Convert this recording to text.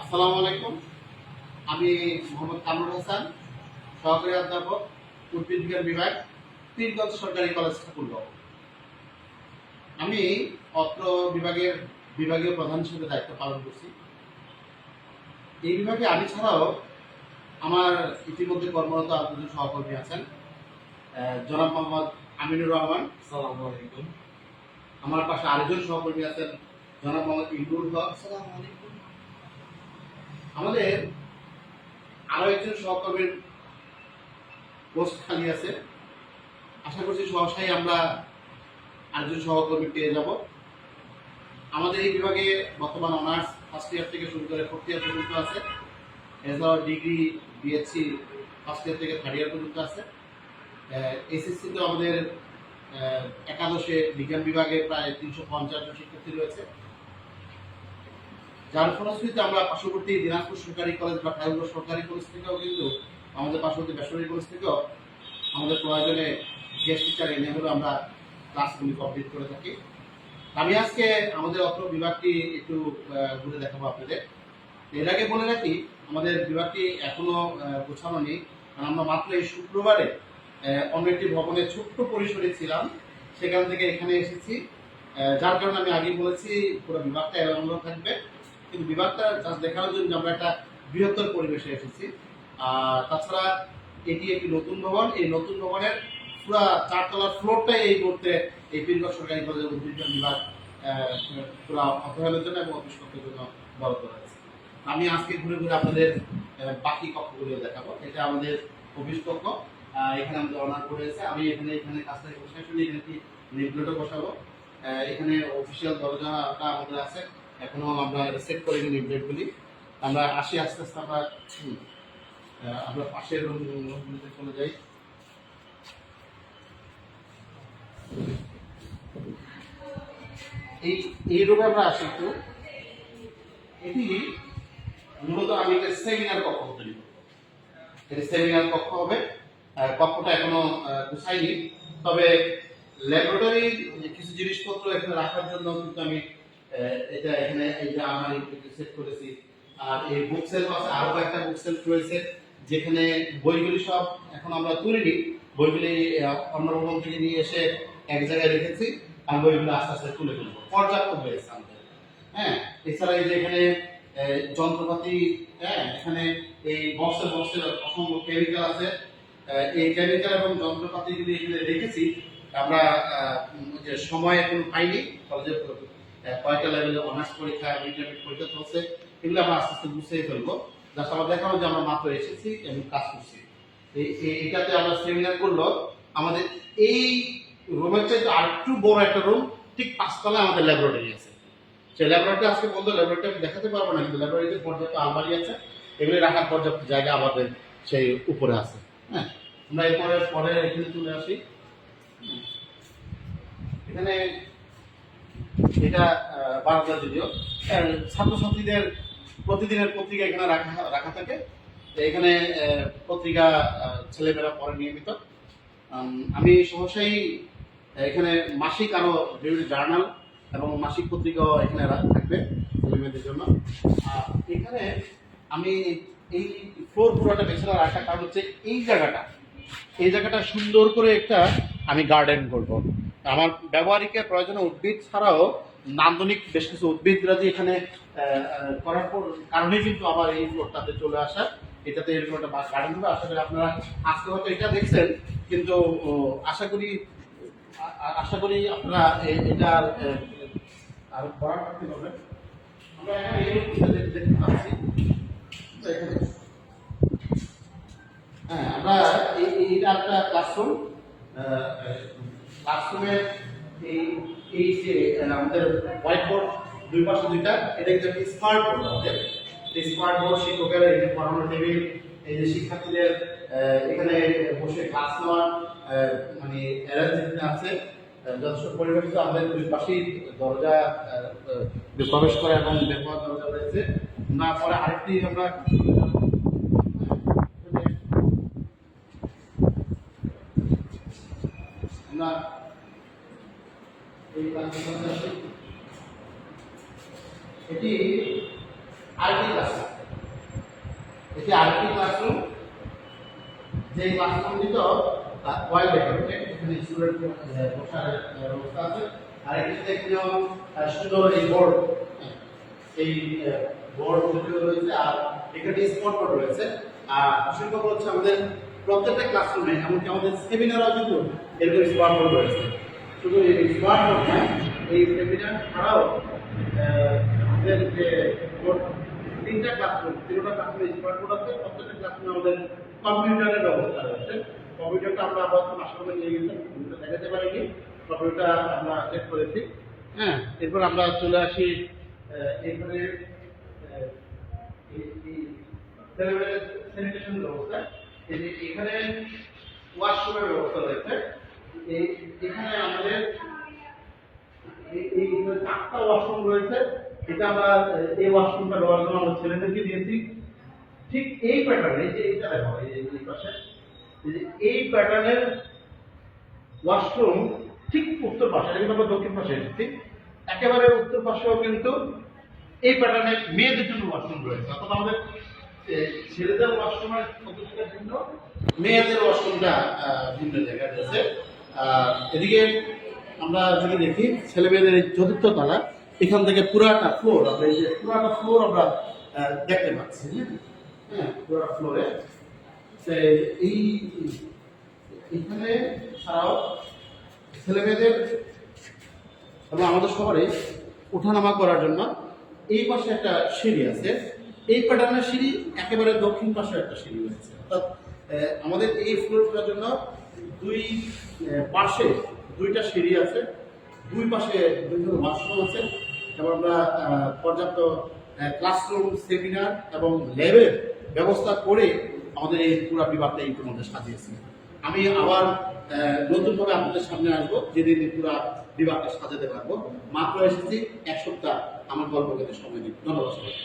আসসালামু আলাইকুম। আমি মোহাম্মদ কামরুল হাসান সহকারী অধ্যাপক উদ্ভিদ বিজ্ঞান বিভাগ পীরগঞ্জ সরকারি কলেজ ঠাকুরগাঁও। আমি অত্র বিভাগের বিভাগীয় প্রধান হিসেবে দায়িত্ব পালন করছি। এই বিভাগে আমি ছাড়াও আমার ইতিমধ্যে কর্মরত আর দুজন সহকর্মী আছেন আহ, জনাব মোহাম্মদ আমিনুর রহমান। আসসালামু আলাইকুম। আমার পাশে আরেকজন সহকর্মী আছেন জনাব মোহাম্মদ ইমরুল হক। আসসালামু আলাইকুম। আমাদের আরও একজন সহকর্মীর পোস্ট খালি আছে। আশা করছি সহসাই আমরা আরেকজন সহকর্মী পেয়ে যাব। আমাদের এই বিভাগে বর্তমান অনার্স ফার্স্ট ইয়ার থেকে শুরু করে ফোর্থ ইয়ার পর্যন্ত আছে। এছাড়াও ডিগ্রি বিএসসি ফার্স্ট ইয়ার থেকে থার্ড ইয়ার পর্যন্ত আছে। এসএসসিতে আমাদের একাদশে বিজ্ঞান বিভাগে প্রায় তিনশো পঞ্চাশ শিক্ষার্থী রয়েছে। যার ফলশ্রুতিতে আমরা পার্শ্ববর্তী দিনাজপুর সরকারি কলেজ বা ঠাকুর সরকারি কলেজ থেকেও কিন্তু, আমাদের পার্শ্ববর্তী বেসরকারি কলেজ থেকেও আমাদের প্রয়োজনে গেস্ট টিচার এনে হলেও আমরা ক্লাসগুলি কমপ্লিট করে থাকি। আমি আজকে আমাদের অত্র বিভাগটি একটু ঘুরে দেখাবো আপনাদের। এর আগে বলে রাখি, আমাদের বিভাগটি এখনও গোছানো নেই, কারণ আমরা মাত্র এই শুক্রবারে অন্য একটি ভবনে ছোট্ট পরিসরে ছিলাম। সেখান থেকে এখানে এসেছি। যার কারণে আমি আগেই বলেছি, পুরো বিভাগটা এলোমেলো থাকবে। কিন্তু বিভাগটা জাস্ট দেখানোর জন্য আমরা একটা বৃহত্তর পরিবেশে এসেছি। আর তাছাড়া এটি একটি নতুন ভবন। এই নতুন ভবনের পুরো চারতলার ফ্লোরটাই এই মুহূর্তে এই পীরগঞ্জ সরকারি কলেজের উদ্ভিজ্ঞান বিভাগ পুরো অধ্যয়নের জন্য এবং অফিস কক্ষের জন্য বরাদ্দ রয়েছে আমি আজকে ঘুরে ঘুরে আপনাদের বাকি কক্ষগুলো দেখাবো। এটা আমাদের অফিস কক্ষ। এখানে আমাদের অনার করে আছে আমি এখানে এখানে থেকে বসে এখানে একটি নেটপ্লেটও বসাবো। এখানে অফিসিয়াল দরজাটা আমাদের আছে। এখনও আমরা সেট করিনি নেটপ্লেটগুলি আমরা আসি, আস্তে আস্তে আমরা আমরা পাশের রুমগুলিতে চলে যাই। এই এই রুমে আমরা আসি একটু। এটি মূলত আমি একটা সেমিনার কক্ষ তৈরি এটি সেমিনার কক্ষ হবে। কক্ষটা এখনও গুছাইনি। তবে ল্যাবরেটরির কিছু জিনিসপত্র এখানে রাখার জন্য কিন্তু আমি এটা এখানে এই যে আমার সেট করেছি। আর এই বুক আছে আরও কয়েকটা বুক সেলফ রয়েছে যেখানে বইগুলি সব এখন আমরা তুলিনি বইগুলি আহ, অন্য ভবন থেকে নিয়ে এসে এক জায়গায় রেখেছি আর বইগুলো আস্তে আস্তে তুলে ফেলব। পর্যাপ্ত হয়েছে আমাদের। হ্যাঁ এছাড়া এই যে এখানে যন্ত্রপাতি হ্যাঁ এখানে এই বক্সে বক্সে অসংখ্য কেমিক্যাল আছে। এই কেমিক্যাল এবং যন্ত্রপাতিগুলি এখানে রেখেছি। আমরা যে সময় এখন পাইনি কলেজে আহ, কয়েকটা লেভেলে অনার্স পরীক্ষা ইন্টারমিডিয়েট পরীক্ষা চলছে। এগুলো আমরা আস্তে আস্তে গুছিয়ে ফেলব। জাস্ট আমরা দেখাবো যে আমরা মাত্র এসেছি এবং কাজ করছি। এটাতে আমরা সেমিনার করল। আমাদের এই রুমের চাইতে আর একটু বড় একটা রুম ঠিক পাঁচতলায় আমাদের ল্যাবরেটরি আছে। সেই ল্যাবরেটরি আজকে বলতো ল্যাবরেটরি আমি দেখাতে পারব না কিন্তু ল্যাবরেটরিতে পর্যাপ্ত আলমারি আছে। এগুলি রাখার পর্যাপ্ত জায়গা আমাদের সেই উপরে আছে। হ্যাঁ আমরা এরপরে পরে এখানে চলে আসি। এখানে এটা বারান্দা যদিও। ছাত্রছাত্রীদের প্রতিদিনের পত্রিকা এখানে রাখা রাখা থাকে। এখানে পত্রিকা ছেলেমেয়েরা পড়ে নিয়মিত। আমি সহসাই এখানে মাসিক আরও বিভিন্ন জার্নাল এবং মাসিক পত্রিকাও এখানে থাকবে ছেলেমেয়েদের জন্য। এখানে আমি এই ফ্লোর পুরোটা বেছে একটা কারণ হচ্ছে এই জায়গাটা। এই জায়গাটা সুন্দর করে একটা আমি গার্ডেন করব। আমার ব্যবহারিকের প্রয়োজনে উদ্ভিদ ছাড়াও নান্দনিক বেশ কিছু উদ্ভিদরাজি এখানে করার পর কারণেই কিন্তু আমার এই ফ্লোরটাতে চলে আসা। এটাতে এরকম একটা গার্ডেন হবে। আশা করি আপনারা আজকে হয়তো এটা দেখছেন কিন্তু আশা করি আশা করি আপনারা এ- এটার আহ, আরও করার করতে পারবেন আমরা এই হ্যাঁ আমরা এই এই- এটা একটা ক্লাসরুম ক্লাসরুমের এই এই যে আমাদের হোয়াইট বোর্ড দুই পাশে দুইটা, এটা কিন্তু স্মার্ট বোর্ড আমাদের। এই স্মার্ট বোর্ড শিক্ষকের এই যে পড়ানোর টেবিল এই যে শিক্ষার্থীদের এখানে বসে ক্লাস নেওয়ার মানে অ্যারেঞ্জমেন্ট আছে। যথেষ্ট পরিবেশিত আমাদের দুই পাশেই দরজা প্রবেশ করা এবং ব্যবহার দরজা রয়েছে। না, পরে আরেকটি আমরা আমরা এই। এটি ক্লাসরুম এটি ক্লাসরুম যে এখানে স্টুডেন্ট বসার ব্যবস্থা আছে আর এটি দেখলেও সুন্দর এই বোর্ড এই বোর্ড রয়েছে, আর এখানে রয়েছে। আর অসংখ্য হচ্ছে আমাদের প্রত্যেকটা ক্লাসরুমে এমনকি আমাদের সেমিনারও কিন্তু এরকম স্মার্ট বোর্ড রয়েছে। শুধু এই স্মার্ট নয় এই সেমিনার ছাড়াও আমাদের যে তিনটা ক্লাসরুম তিনটা ক্লাসরুমে স্মার্ট বোর্ড আছে, প্রত্যেকটা ক্লাসরুমে আমাদের কম্পিউটারের ব্যবস্থা রয়েছে। কম্পিউটারটা আমরা আবার আশ্রমে নিয়ে গেছিলাম কম্পিউটার দেখাতে পারিনি কম্পিউটার আমরা চেক করেছি হ্যাঁ? এরপর আমরা চলে আসি ছেলেমেয়েদের স্যানিটেশন ব্যবস্থা। এখানে ওয়াশরুমের ব্যবস্থা রয়েছে। এখানে আমাদের এই- চারটা ওয়াশরুম রয়েছে, এটা আমরা এই ওয়াশরুমটা ব্যবহার করে আমরা ছেলেদেরকে দিয়েছি। ঠিক এই প্যাটার্নে যে এটা দেখো, এই পাশে, এই প্যাটার্নের ওয়াশরুম ঠিক উত্তর পাশে, এটা আমরা দক্ষিণ পাশে এসেছি। একেবারে উত্তর পাশেও কিন্তু এই প্যাটার্নে মেয়েদের জন্য ওয়াশরুম রয়েছে। অর্থাৎ আমাদের ছেলেদের ওয়াশরুমের ভিন্ন, মেয়েদের ওয়াশরুমটা ভিন্ন জায়গায় রয়েছে। এদিকে আমরা যদি দেখি ছেলে মেয়েদের এই চতুর্থ তলা, এখান থেকে পুরাটা ফ্লোর আমরা এই যে পুরাটা ফ্লোর আমরা দেখতে পাচ্ছি হ্যাঁ? হ্যাঁ পুরাটা ফ্লোরে এই, এখানে ছাড়াও ছেলে মেয়েদের এবং আমাদের শহরে ওঠানামা করার জন্য এই পাশে একটা সিঁড়ি আছে। এই প্যাটার্নের সিঁড়ি একেবারে দক্ষিণ পাশে একটা সিঁড়ি রয়েছে। অর্থাৎ আমাদের এই ফ্লোরটার জন্য দুই পাশে দুইটা সিঁড়ি আছে। দুই পাশে বিভিন্ন ওয়াশরুম আছে। এবং আমরা পর্যাপ্ত ক্লাসরুম সেমিনার এবং ল্যাবের ব্যবস্থা করে আমাদের এই পুরো বিভাগটা ইতিমধ্যে সাজিয়েছি। আমি আবার নতুনভাবে আপনাদের সামনে আসব, যেদিন পুরো বিভাগটা সাজাতে পারব। মাত্র এসেছি এক সপ্তাহ। আমার গল্প করতে সময় দিন। ধন্যবাদ সবাইকে।